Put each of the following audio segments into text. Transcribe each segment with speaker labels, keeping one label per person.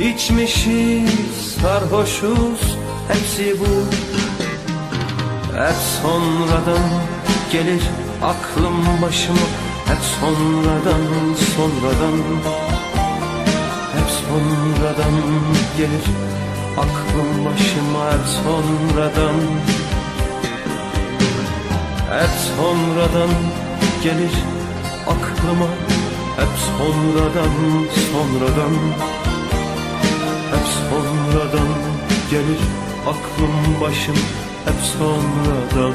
Speaker 1: içmişiz sarhoşuz hepsi bu. Hep sonradan gelir aklım başıma. Hep sonradan sonradan. Hep sonradan gelir aklım başıma. Hep sonradan. Hep sonradan gelir aklıma. Hep sonradan sonradan sonradan gelir aklım başım Hep sonradan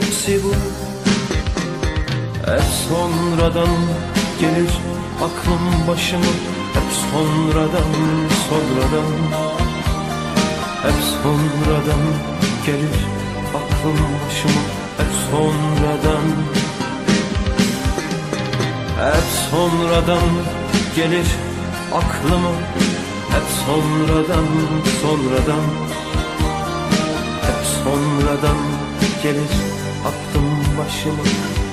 Speaker 1: hepsi bu. Hep sonradan gelir aklım başıma. Hep sonradan sonradan. Hep sonradan gelir aklım başıma. Hep sonradan. Hep sonradan gelir aklıma. Hep sonradan sonradan. Hep sonradan gelir aklım başıma Hep sonradan